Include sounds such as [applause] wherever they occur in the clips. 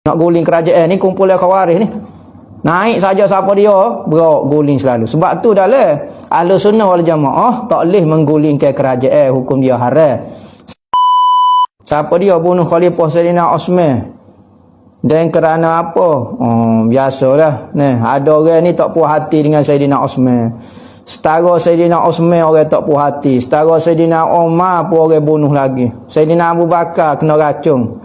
nak guling kerajaan ni kumpulan khawarij ni. Naik saja siapa dia berok guling selalu. Sebab tu dah lah ahli sunnah wal jamaah tak boleh menggulingkan kerajaan hukum dia haram siapa dia bunuh khalifah Sayyidina Osman? Dan kerana apa? Oh, biasalah. Nah, ada orang ni tak puas hati dengan Sayyidina Osman. Setara Sayyidina Osman orang tak puas hati. Setara Sayyidina Umar pun orang bunuh lagi. Sayyidina Abu Bakar kena racun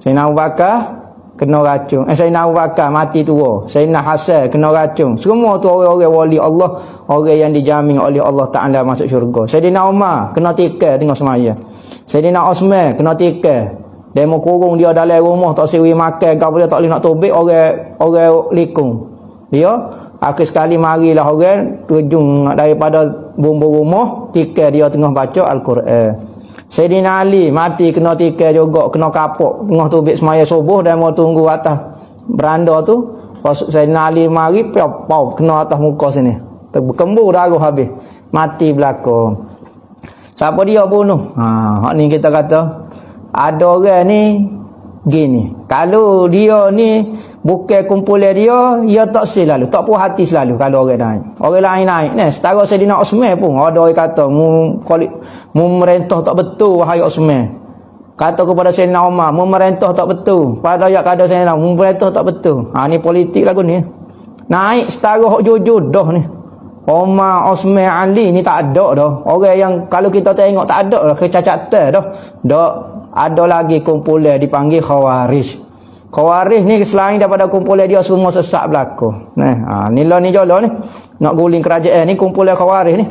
Sayyidina Abu Bakar kena racun. Eh Sayyidina Abu Bakar mati tua. Sayyidina Hasan kena racun. Semua tu orang-orang wali Allah, orang yang dijamin oleh Allah Taala masuk syurga. Sayyidina Umar kena tikar tengok semaya. Sayyidina Osman kena tikar. Dia mau kurung dia dalam rumah tak siwi makan kau dia tak boleh nak tobek orang orang likung. Dia akhir sekali marilah orang terjun daripada bumbu rumah tikar dia tengah baca Al-Quran. Sayyidina Ali mati kena tikai juga, kena kapok. Tengah tu bik semaya subuh dan mau tunggu atas beranda tu. Pas Sayyidina Ali mari, piau, pau, kena atas muka sini. Berkembur darah habis. Mati belakang. Siapa dia bunuh? Ha, hak ni kita kata. Ada orang ni gini. Kalau dia ni bukan kumpulan dia dia tak selalu tak puas hati selalu kalau orang naik. Orang lain naik. Ni setara Sayyidina Osman pun. Ada orang kata mu mu merentah tak betul wahai Osman kata kepada Sayyidina Umar mu merentah tak betul. Pada ayat kata Sayyidina mu merentah tak betul. Ha ni politik lagu ni. Naik setara hok jujur dah ni. Umar Osman Ali ni tak ada dah. Orang yang kalau kita tengok tak ada dah kecacatan dah. Dak ada lagi kumpulan dipanggil khawarij. Khawarij ni selain daripada kumpulan dia semua sesat berlaku. Nah ha, ni lah ni jala ni. Nak guling kerajaan ni kumpulan khawarij ni.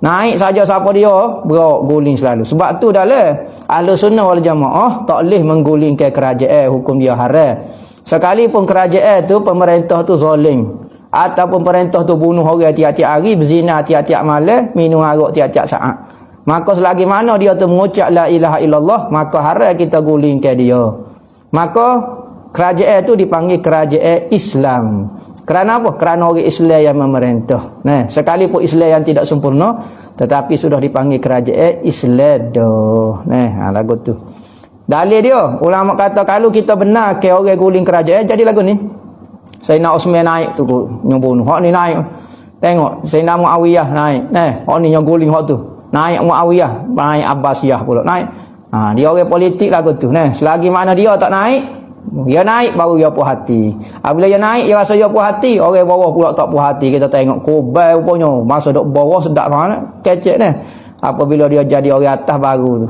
Naik saja siapa dia berok guling selalu. Sebab tu dah lah ahli sunnah wal jamaah tak boleh menggulingkan kerajaan hukum dia haram. Sekalipun kerajaan tu pemerintah tu zalim ataupun pemerintah tu bunuh orang tiap-tiap hari berzina tiap-tiap malam minum arak tiap-tiap saat Maka selagi mana dia tu mengucap la ilaha illallah, maka haram kita gulingkan dia. Maka kerajaan itu dipanggil kerajaan Islam. Kerana apa? Kerana orang Islam yang memerintah. Nah, sekalipun Islam yang tidak sempurna, tetapi sudah dipanggil kerajaan Islam dah. Nah, ha, lagu tu. Dalil dia, ulama kata kalau kita benar ke orang guling kerajaan, jadi lagu ni. Sayyidina Osman naik tu nyubunuh. Hak ni naik. Tengok, Sayyidina Muawiyah naik. Nah, hak ni yang guling hak tu naik Muawiyah naik Abbasiyah pula naik. Ha, dia orang politik lah tu nah. Selagi mana dia tak naik dia naik baru dia puas hati. Apabila dia naik dia rasa dia puas hati orang bawah pula tak puas hati. Kita tengok kubai rupanya. Masa duk bawah sedap mana kecek ni apabila dia jadi orang atas baru tu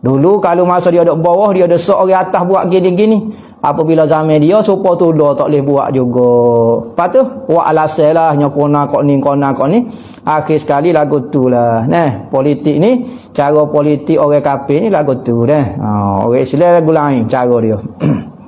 dulu kalau masa dia duk bawah dia desak orang atas buat gini-gini. Apabila zaman dia supaya tu dah tak boleh buat juga. Lepas tu buat alasan lah nyokona kok ni kona kok ni. Akhir sekali lagu tu lah. Nah politik ni cara politik orang kafir ni lagu tu dah ha, orang Islam lagu lain cara dia [clears throat]